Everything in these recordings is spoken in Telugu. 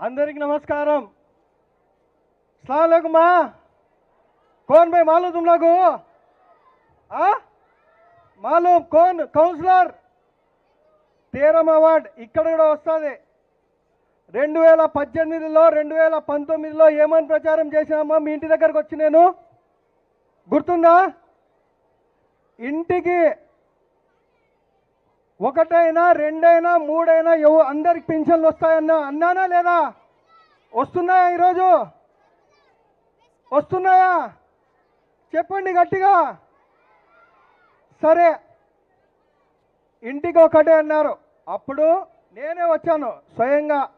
అందరికి నమస్కారం సలాకుమా कौन भाई मालूम तुम लोग को आ? मालूम कौन కౌన్సిలర్ తీరం అవార్డ్ ఇక్కడ కూడా వస్తుంది రెండు వేల పద్దెనిమిదిలో రెండు వేల పంతొమ్మిదిలో ఏమని ప్రచారం చేసినామా మీ ఇంటి దగ్గరకు వచ్చి నేను గుర్తుందా ఇంటికి ఒకటైనా రెండైనా మూడైనా ఎవ అందరికి పింఛన్లు వస్తాయన్నా అన్నానా లేదా? వస్తున్నాయా ఈరోజు? వస్తున్నాయా? చెప్పండి గట్టిగా. సరే. ఇంటికి ఒకటే అన్నారు. అప్పుడు నేనే వచ్చాను స్వయంగా.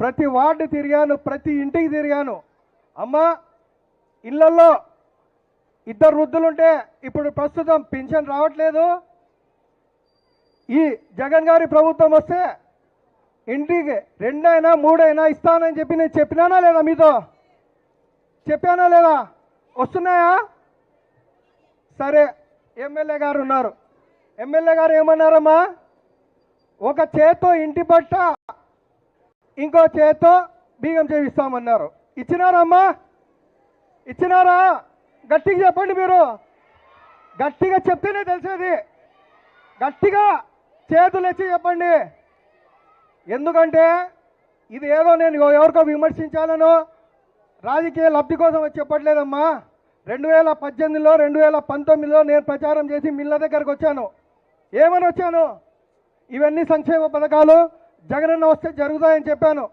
ప్రతి వార్డు తిరిగాను ప్రతి ఇంటికి తిరిగాను. అమ్మా ఇళ్ళల్లో ఇద్దరు వృద్ధులుంటే ఇప్పుడు ప్రస్తుతం పింఛన్ రావట్లేదు. ఈ జగన్ గారి ప్రభుత్వం వస్తే ఇంటికి రెండైనా మూడైనా ఇస్తానని చెప్పి నేను చెప్పినానా లేదా మీతో? చెప్పానా లేదా? వస్తున్నాయా? సరే ఎమ్మెల్యే గారు ఉన్నారు. ఎమ్మెల్యే గారు ఏమన్నారమ్మా? ఒక చేత్తో ఇంటి పట్ట ఇంకో చేత్తో బియ్యం చేయిస్తామన్నారు. ఇచ్చినారమ్మా? ఇచ్చినారా? గట్టిగా చెప్పండి మీరు. గట్టిగా చెప్తేనే తెలిసేది. గట్టిగా చేతులు ఎచ్చి చెప్పండి. ఎందుకంటే ఇది ఏదో నేను ఎవరికో విమర్శించాలనో రాజకీయ లబ్ధి కోసం వచ్చి చెప్పట్లేదమ్మా. రెండు వేల పద్దెనిమిదిలో రెండు వేల పంతొమ్మిదిలో నేను ప్రచారం చేసి మిల్ల దగ్గరకు వచ్చాను. ఏమని వచ్చాను? ఇవన్నీ సంక్షేమ పథకాలు జగనన్న వస్తే జరుగుతాయని చెప్పాను.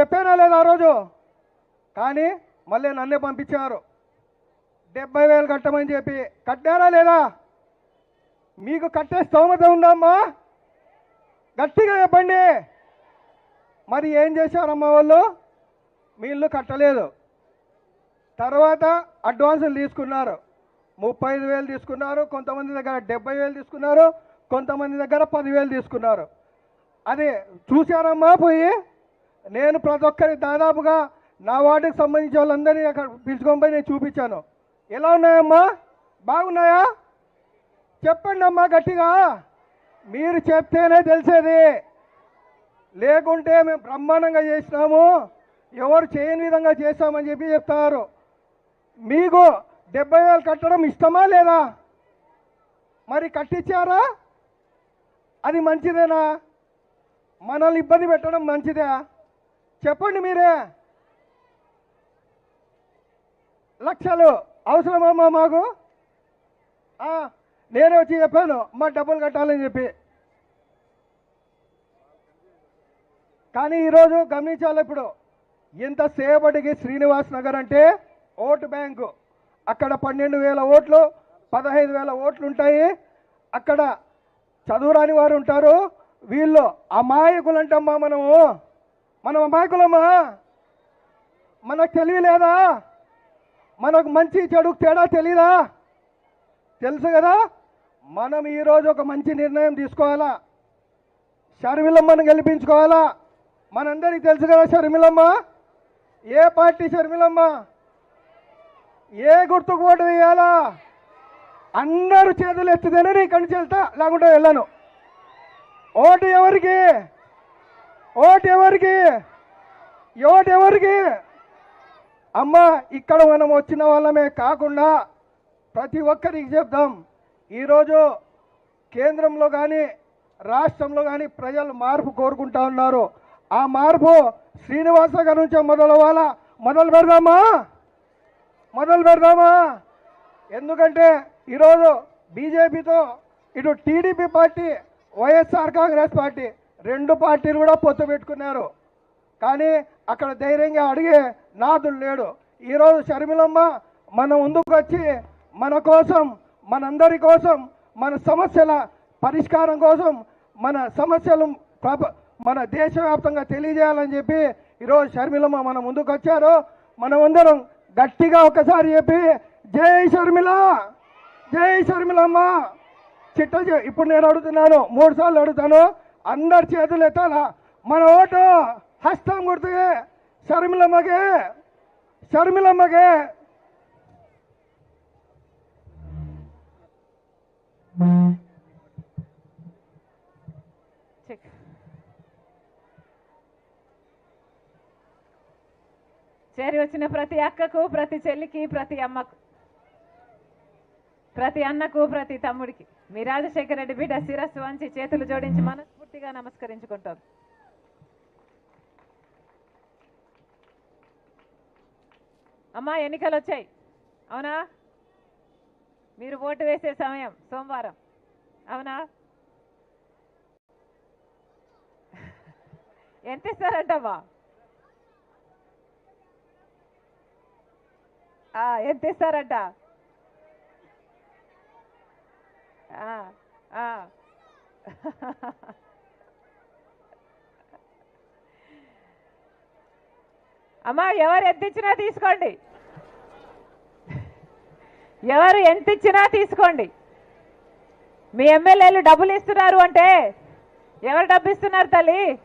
చెప్పానా లేదా ఆ రోజు? కానీ మళ్ళీ నన్నే పంపించారు. డెబ్బై వేలు కట్టమని చెప్పి. కట్టారా లేదా? మీకు కట్టే స్తోమత ఉందమ్మా. గట్టిగా చెప్పండి. మరి ఏం చేశారమ్మా వాళ్ళు? మీ ఇల్లు కట్టలేదు. తర్వాత అడ్వాన్సులు తీసుకున్నారు. ముప్పై ఐదు వేలు తీసుకున్నారు. కొంతమంది దగ్గర డెబ్బై వేలు తీసుకున్నారు. కొంతమంది దగ్గర పదివేలు తీసుకున్నారు. అది చూశారమ్మా పోయి? నేను ప్రతి ఒక్కరి దాదాపుగా నా వార్డుకి సంబంధించిన వాళ్ళందరినీ అక్కడ పిలుచుకొని పోయి నేను చూపించాను. ఎలా ఉన్నాయమ్మా? బాగున్నాయా? చెప్పండి అమ్మా గట్టిగా. మీరు చెప్తేనే తెలిసేది. లేకుంటే మేము బ్రహ్మాండంగా చేసినాము. ఎవరు చేయని విధంగా చేస్తామని చెప్పి చెప్తారు. మీకు డెబ్బై వేలు కట్టడం ఇష్టమా లేదా? మరి కట్టించారా అది మంచిదేనా? మనల్ని ఇబ్బంది పెట్టడం మంచిదే? చెప్పండి మీరే. లక్షలు అవసరమమ్మా మాకు? ఆ, నేనే వచ్చి చెప్పాను మా డబ్బులు కట్టాలని చెప్పి. కానీ ఈరోజు గమనించాలి ఇప్పుడు ఎంతసేపటికి శ్రీనివాస్ నగర్ అంటే ఓటు బ్యాంకు. అక్కడ పన్నెండు వేల ఓట్లు పదహైదు వేల ఓట్లు ఉంటాయి. అక్కడ చదువురాని వారు ఉంటారు. వీళ్ళు అమాయకులు అంటమ్మా మనము. మనం అమాయకులమ్మా. మనకు తెలివి లేదా మనకు మంచి చెడు తేడా తెలీదా? తెలుసు కదా? మనం ఈరోజు ఒక మంచి నిర్ణయం తీసుకోవాలా? షర్మిలమ్మను గెలిపించుకోవాలా? మనందరికీ తెలుసు కదా షర్మిలమ్మ? ఏ పార్టీ షర్మిలమ్మ? ఏ గుర్తుకు ఓటు వేయాలా? అందరూ చేతులు ఎత్తితేనే నీ కంటి చెల్తా లేకుండా వెళ్ళాను. ఓటు ఎవరికి? ఓటు ఎవరికి? ఓటు ఎవరికి? అమ్మ ఇక్కడ మనం వచ్చిన వాళ్ళమే కాకుండా ప్రతి ఒక్కరికి చెప్దాం. ఈరోజు కేంద్రంలో కానీ రాష్ట్రంలో కానీ ప్రజలు మార్పు కోరుకుంటా ఉన్నారు. ఆ మార్పు శ్రీనివాస గారి నుంచి మొదలవ్వాలా? మొదలు పెడదామా? మొదలు పెడదామా? ఎందుకంటే ఈరోజు బీజేపీతో ఇటు TDP party YSR Congress party రెండు పార్టీలు కూడా పొత్తు పెట్టుకున్నారు. కానీ అక్కడ ధైర్యంగా అడిగే నాదులు లేడు. ఈరోజు షర్మిలమ్మ మన ముందుకు వచ్చి మన కోసం మనందరి కోసం మన సమస్యల పరిష్కారం కోసం మన సమస్యలు ప్రప మన దేశవ్యాప్తంగా తెలియజేయాలని చెప్పి ఈరోజు షర్మిలమ్మ మన ముందుకు వచ్చారు. మనమందరం గట్టిగా ఒకసారి చెప్పి జై షర్మిల! జై షర్మిలమ్మ! చిట్ట ఇప్పుడు నేను అడుగుతున్నాను మూడు సార్లు అడుగుతాను. అందరి చేతులు ఎత్తాలా? మన ఓటు హస్తం గుర్తుకే షర్మిలమ్మకే షర్మిలమ్మకే. చెక్ చేరి వచ్చిన ప్రతి అక్కకు ప్రతి చెల్లికి ప్రతి అమ్మకు ప్రతి అన్నకు ప్రతి తమ్ముడికి. మీ రాజశేఖర రెడ్డి బిడ్డ శిరస్సు వంచి చేతులు జోడించి మనస్ఫూర్తిగా నమస్కరించుకుంటాం. అమ్మా ఎన్నికలు వచ్చాయి అవునా? మీరు ఓటు వేసే సమయం సోమవారం. అవునా? ఎంత ఇస్తారంటమ్మా? ఆ, ఎంత ఇస్తారంట? ఆ, ఆ. అమ్మా ఎవరు ఎంత ఇచ్చినా తీసుకోండి. ఎవరు ఎంత ఇచ్చినా తీసుకోండి. మీ ఎమ్మెల్యేలు డబ్బులు ఇస్తున్నారు అంటే ఎవరు డబ్బు ఇస్తున్నారు తల్లి?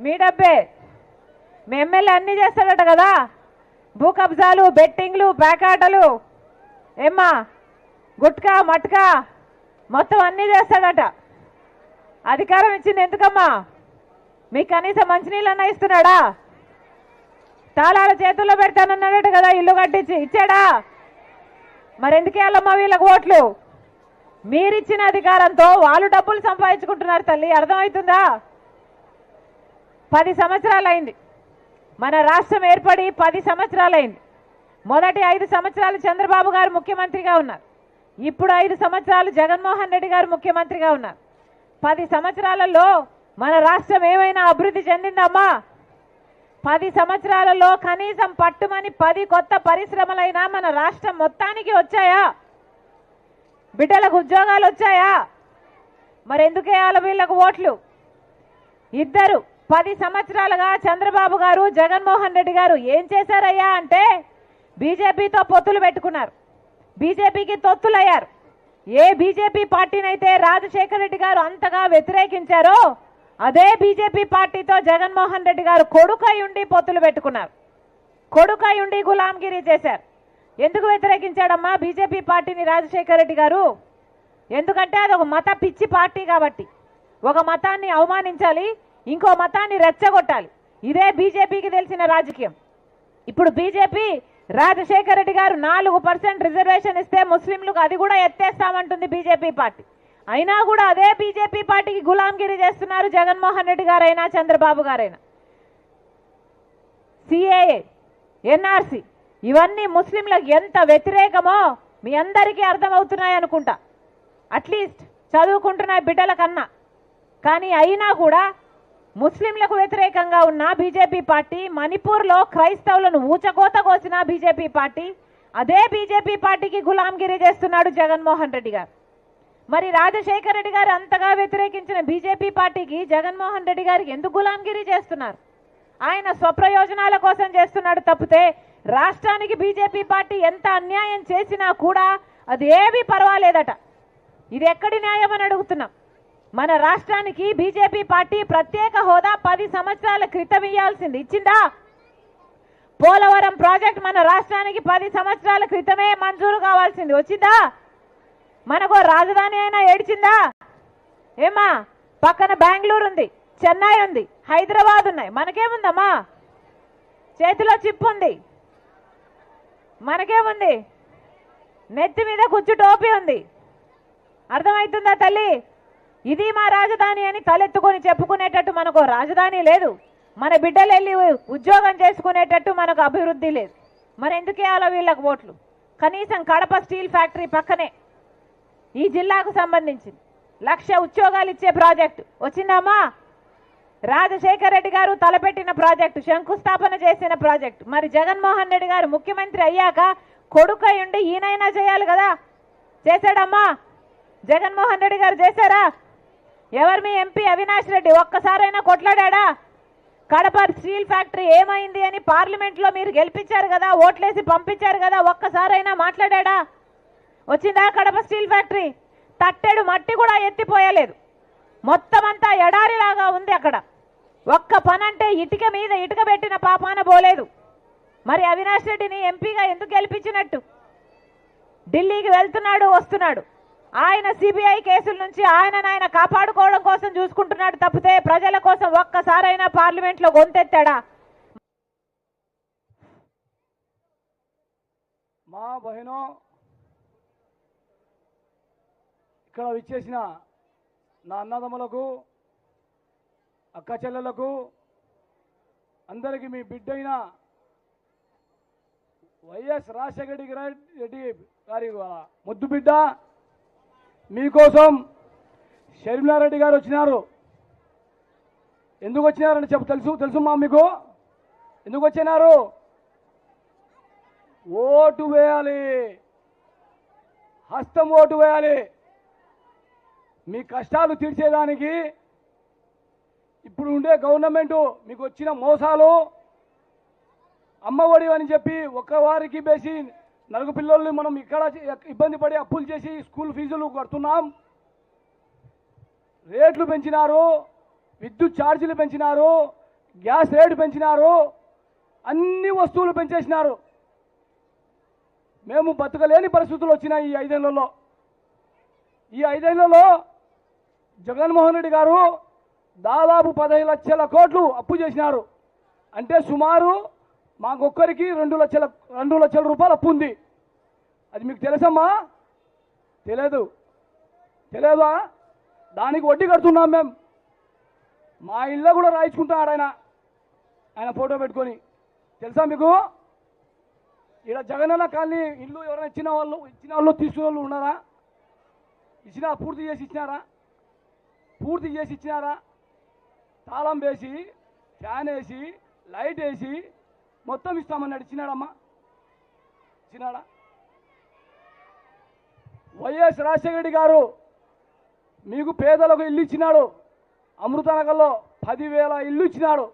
మీ డబ్బే. మీ ఎమ్మెల్యే అన్నీ చేస్తాడట కదా. భూ కబ్జాలు బెట్టింగ్లు పేకాటలు ఏమ్మా? గుట్కా మట్కా మొత్తం అన్నీ చేస్తాడట. అధికారం ఇచ్చింది ఎందుకమ్మా? మీకు కనీసం మంచినీళ్ళన్నా ఇస్తున్నాడా? తాళాల చేతుల్లో పెడతానన్నాడట కదా ఇల్లు కట్టించి. ఇచ్చాడా? మరెందుకే అల్లమ్మ వీళ్ళకి ఓట్లు? మీరిచ్చిన అధికారంతో వాళ్ళు డబ్బులు సంపాదించుకుంటున్నారు తల్లి అర్థమవుతుందా? పది సంవత్సరాలు అయింది మన రాష్ట్రం ఏర్పడి పది సంవత్సరాలు అయింది మొదటి ఐదు సంవత్సరాలు చంద్రబాబు గారు ముఖ్యమంత్రిగా ఉన్నారు. ఇప్పుడు ఐదు సంవత్సరాలు జగన్మోహన్ రెడ్డి గారు ముఖ్యమంత్రిగా ఉన్నారు. పది సంవత్సరాలలో మన రాష్ట్రం ఏమైనా అభివృద్ధి చెందిందమ్మా? పది సంవత్సరాలలో కనీసం పట్టుమని పది కొత్త పరిశ్రమలైనా మన రాష్ట్రం మొత్తానికి వచ్చాయా? బిడ్డలకు ఉద్యోగాలు వచ్చాయా? మరెందుకే ఆలవీళ్ళకు వీళ్ళకు ఓట్లు? ఇద్దరు పది సంవత్సరాలుగా చంద్రబాబు గారు జగన్మోహన్ రెడ్డి గారు ఏం చేశారయ్యా అంటే బీజేపీతో పొత్తులు పెట్టుకున్నారు. బీజేపీకి తొత్తులయ్యారు. ఏ బీజేపీ పార్టీనైతే రాజశేఖర రెడ్డి గారు అంతగా వ్యతిరేకించారో అదే బీజేపీ పార్టీతో జగన్మోహన్ రెడ్డి గారు కొడుకై ఉండి పొత్తులు పెట్టుకున్నారు. కొడుకై ఉండి గులాంగిరి చేశారు. ఎందుకు వ్యతిరేకించాడమ్మా బీజేపీ పార్టీని రాజశేఖర రెడ్డి గారు? ఎందుకంటే అది ఒక మత పిచ్చి పార్టీ కాబట్టి. ఒక మతాన్ని అవమానించాలి ఇంకో మతాన్ని రెచ్చగొట్టాలి. ఇదే బీజేపీకి తెలిసిన రాజకీయం. ఇప్పుడు బీజేపీ రాజశేఖర రెడ్డి గారు నాలుగు పర్సెంట్ రిజర్వేషన్ ఇస్తే ముస్లింలకు అది కూడా ఎత్తేస్తామంటుంది బీజేపీ పార్టీ. అయినా కూడా అదే బీజేపీ పార్టీకి గులాంగిరి చేస్తున్నారు జగన్మోహన్ రెడ్డి గారైనా చంద్రబాబు గారైనా. సిఏఏ ఎన్ఆర్సి ఇవన్నీ ముస్లింలకు ఎంత వ్యతిరేకమో మీ అందరికీ అర్థమవుతున్నాయి అనుకుంటా. అట్లీస్ట్ చదువుకుంటున్న బిడ్డల కన్నా. కానీ అయినా కూడా ముస్లింలకు వ్యతిరేకంగా ఉన్న బీజేపీ పార్టీ మణిపూర్లో క్రైస్తవులను ఊచకోత కోసిన బీజేపీ పార్టీ అదే బీజేపీ పార్టీకి గులాంగిరి చేస్తున్నాడు జగన్మోహన్ రెడ్డి గారు. మరి రాజశేఖర రెడ్డి గారు అంతగా వ్యతిరేకించిన బీజేపీ పార్టీకి జగన్మోహన్ రెడ్డి గారికి ఎందుకు గులాంగిరి చేస్తున్నారు? ఆయన స్వప్రయోజనాల కోసం చేస్తున్నాడు తప్పితే రాష్ట్రానికి బీజేపీ పార్టీ ఎంత అన్యాయం చేసినా కూడా అది ఏమీ పర్వాలేదట. ఇది ఎక్కడి న్యాయం అని అడుగుతున్నాం. మన రాష్ట్రానికి బీజేపీ పార్టీ ప్రత్యేక హోదా పది సంవత్సరాల క్రితం ఇవ్వాల్సింది ఇచ్చిందా? పోలవరం ప్రాజెక్ట్ మన రాష్ట్రానికి పది సంవత్సరాల క్రితమే మంజూరు కావాల్సింది. వచ్చిందా? మనకు రాజధాని అయినా ఏడిచిందా? ఏమా పక్కన బెంగళూరు ఉంది చెన్నై ఉంది హైదరాబాద్ ఉన్నాయి. మనకేముందమ్మా? చేతిలో చిప్పు ఉంది. మనకేముంది? నెత్తి మీద కుచ్చు టోపీ ఉంది. అర్థమవుతుందా తల్లి? ఇది మా రాజధాని అని తలెత్తుకొని చెప్పుకునేటట్టు మనకు రాజధాని లేదు. మన బిడ్డలు వెళ్ళి ఉద్యోగం చేసుకునేటట్టు మనకు అభివృద్ధి లేదు. మరి ఎందుకు అలా వీళ్ళకి ఓట్లు? కనీసం కడప స్టీల్ ఫ్యాక్టరీ పక్కనే ఈ జిల్లాకు సంబంధించింది. లక్ష ఉద్యోగాలు ఇచ్చే ప్రాజెక్టు. వచ్చిందమ్మా? రాజశేఖర్ రెడ్డి గారు తలపెట్టిన ప్రాజెక్టు శంకుస్థాపన చేసిన ప్రాజెక్టు. మరి జగన్మోహన్ రెడ్డి గారు ముఖ్యమంత్రి అయ్యాక కొడుకై ఉండి ఈయనైనా చేయాలి కదా? చేశాడమ్మా? జగన్మోహన్ రెడ్డి గారు చేశారా? ఎవరు మీ ఎంపీ అవినాష్ రెడ్డి? ఒక్కసారైనా కొట్లాడా కడప స్టీల్ ఫ్యాక్టరీ ఏమైంది అని పార్లమెంట్లో మీరు గెలిపించారు కదా ఓట్లేసి పంపించారు కదా ఒక్కసారైనా మాట్లాడా వచ్చిందా కడప స్టీల్ ఫ్యాక్టరీ? తట్టెడు మట్టి కూడా ఎత్తిపోయలేదు. మొత్తం అంతా ఎడారిలాగా ఉంది అక్కడ. ఒక్క పని అంటే ఇటుక మీద ఇటుక పెట్టిన పాపాన పోలేదు. మరి అవినాష్ రెడ్డిని ఎంపీగా ఎందుకు గెలిపించినట్టు? ఢిల్లీకి వెళ్తున్నాడు వస్తున్నాడు. ఆయన సిబిఐ కేసుల నుంచి ఆయనను ఆయన కాపాడుకోవడం కోసం చూసుకుంటున్నాడు తప్పితే ప్రజల కోసం ఒక్కసారైనా పార్లమెంట్లో గొంతెత్తాడా? మా బహినో ఇక్కడ విచ్చేసిన నా అన్నదమ్ములకు అక్క చెల్లెలకు అందరికీ మీ బిడ్డైన వైఎస్ రాజశేఖర రెడ్డి గారి- రెడ్డి గారి ముద్దు బిడ్డ మీకోసం షర్మిలారెడ్డి గారు వచ్చినారు. ఎందుకు వచ్చినారని చెప్పు తెలుసు తెలుసు మా మీకు? ఎందుకు వచ్చినారు? ఓటు వేయాలి. హస్తం ఓటు వేయాలి. మీ కష్టాలు తీర్చేదానికి ఇప్పుడు ఉండే గవర్నమెంట్ మీకు వచ్చిన మోసాలు అమ్మఒడి అని చెప్పి ఒక్కవారికి వేసి నలుగు పిల్లల్ని మనం ఇక్కడ ఇబ్బంది పడి అప్పులు చేసి స్కూల్ ఫీజులు కడుతున్నాం. రేట్లు పెంచినారు విద్యుత్ ఛార్జీలు పెంచినారు గ్యాస్ రేటు పెంచినారు అన్ని వస్తువులు పెంచేసినారు. మేము బతకలేని పరిస్థితులు వచ్చినాయి ఈ ఐదేళ్ళలో. ఈ ఐదేళ్ళలో జగన్మోహన్ రెడ్డి గారు దాదాపు పదహైదు లక్షల కోట్లు అప్పు చేసినారు. అంటే సుమారు మాకొక్కరికి రెండు లక్షల రెండు లక్షల రూపాయలు అప్పు ఉంది. అది మీకు తెలుసమ్మా? తెలియదు తెలియదా దానికి వడ్డీ కడుతున్నాం మేము మా ఇల్లు కూడా రాయించుకుంటున్నాడు ఆయన. ఆయన ఫోటో పెట్టుకొని. తెలుసా మీకు? ఇక్కడ జగనన్న కాలనీ ఇల్లు ఎవరైనా ఇచ్చిన వాళ్ళు ఇచ్చిన వాళ్ళు తీసుకున్న వాళ్ళు ఉన్నారా? ఇచ్చినా పూర్తి చేసి ఇచ్చినారా? పూర్తి చేసి ఇచ్చినారా? తాళం వేసి ఫ్యాన్ వేసి లైట్ వేసి మొత్తం ఇస్తామన్నాడు ఇచ్చినాడమ్మా? ఇచ్చినాడా? వైఎస్ రాజశేఖర రెడ్డి గారు మీకు పేదలకు ఇల్లు ఇచ్చినాడు. అమృతనగర్లో పదివేల ఇల్లు ఇచ్చినాడు.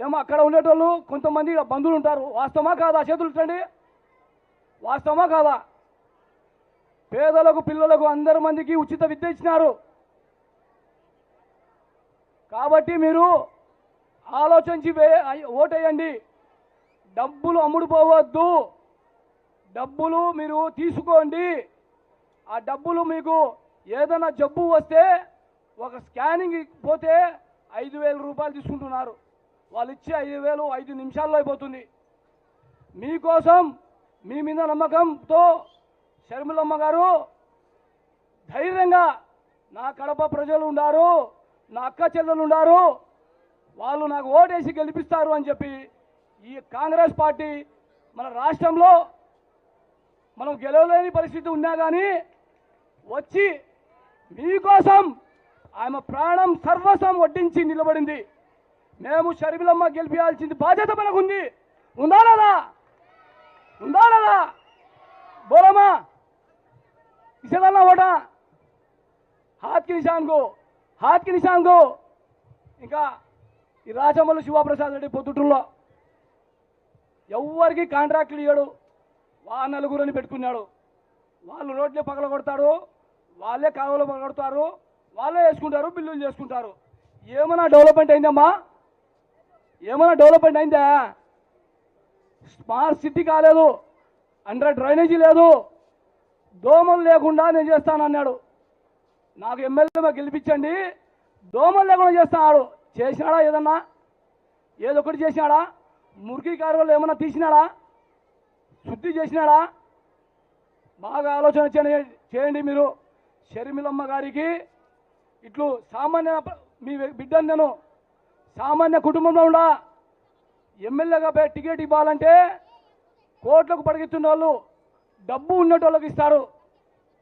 ఏమో అక్కడ ఉండేటోళ్ళు కొంతమంది బంధువులు ఉంటారు. వాస్తవమా కాదా? చేతులు ఇచ్చండి వాస్తవమా కాదా? పేదలకు పిల్లలకు అందరి మందికి ఉచిత విద్య ఇచ్చినారు. కాబట్టి మీరు ఆలోచించి వే ఓటేయండి. డబ్బులు అమ్ముడుపోవద్దు. డబ్బులు మీరు తీసుకోండి. ఆ డబ్బులు మీకు ఏదైనా జబ్బు వస్తే ఒక స్కానింగ్ పోతే ఐదు వేల రూపాయలు తీసుకుంటున్నారు. వాళ్ళు ఇచ్చే ఐదు వేలు ఐదు నిమిషాల్లో అయిపోతుంది. మీకోసం మీ మీద నమ్మకంతో షర్మిలమ్మ గారు ధైర్యంగా నా కడప ప్రజలు ఉన్నారు. నా అక్క చెల్లెలు ఉండారు వాళ్ళు నాకు ఓటేసి గెలిపిస్తారు అని చెప్పి ఈ కాంగ్రెస్ పార్టీ మన రాష్ట్రంలో మనం గెలవలేని పరిస్థితి ఉన్నా కానీ వచ్చి మీకోసం ఆమె ప్రాణం సర్వస్వం వడ్డించి నిలబడింది మేము షర్మిలమ్మ గెలిపించాల్సింది బాధ్యత మనకుంది ఉందా లేదా ఉందా లేదా బోలమ్మా ఇసేదన్నా ఓటా हाथ के निशान को హాకి నిశాంగు ఇంకా ఈ రాజమల్లు శివప్రసాద్ రెడ్డి పొద్దుటూరులో ఎవరికి కాంట్రాక్ట్లు ఇవ్వడు వా నలుగురని పెట్టుకున్నాడు. వాళ్ళు రోడ్లే పగలగొడతారు. వాళ్ళే కాలువలు పగలగొడతారు. వాళ్ళే వేసుకుంటారు బిల్లులు చేసుకుంటారు. ఏమైనా డెవలప్మెంట్ అయిందమ్మా? ఏమైనా డెవలప్మెంట్ అయిందా? స్మార్ట్ సిటీ కాలేదు. అండర్ డ్రైనేజీ లేదు. దోమలు లేకుండా నేను చేస్తానన్నాడు. నాకు ఎమ్మెల్యే గెలిపించండి. దోమలు లేకుండా చేస్తున్నాడు. చేసినాడా ఏదన్నా? ఏదో ఒకటి చేసినాడా? మురికి కారువలు ఏమన్నా తీసినాడా? శుద్ధి చేసినాడా? బాగా ఆలోచన చేయండి- చేయండి మీరు. షర్మిలమ్మ గారికి ఇట్లు సామాన్య మీ బిడ్డను నేను సామాన్య కుటుంబంలో ఉండా. ఎమ్మెల్యేగా టికెట్ ఇవ్వాలంటే కోట్లకు పడిగిస్తున్న వాళ్ళు డబ్బు ఉన్నటోళ్ళకి ఇస్తారు.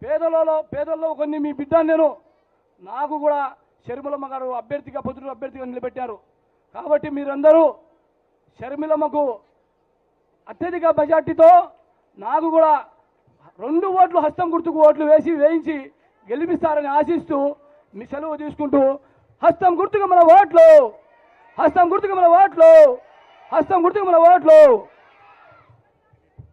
పేదలలో పేదల్లో కొన్ని మీ బిడ్డను నేను నాకు కూడా షర్మిలమ్మ గారు అభ్యర్థిగా పొద్దున అభ్యర్థిగా నిలబెట్టారు. కాబట్టి మీరందరూ షర్మిలమ్మకు అత్యధిక మెజార్టీతో నాకు కూడా రెండు ఓట్లు హస్తం గుర్తుకు ఓట్లు వేసి వేయించి గెలిపిస్తారని ఆశిస్తూ మీ సెలవు తీసుకుంటూ హస్తం గుర్తుకు మన ఓట్లు హస్తం గుర్తుకు మన ఓట్లు హస్తం గుర్తుకు మన ఓట్లు.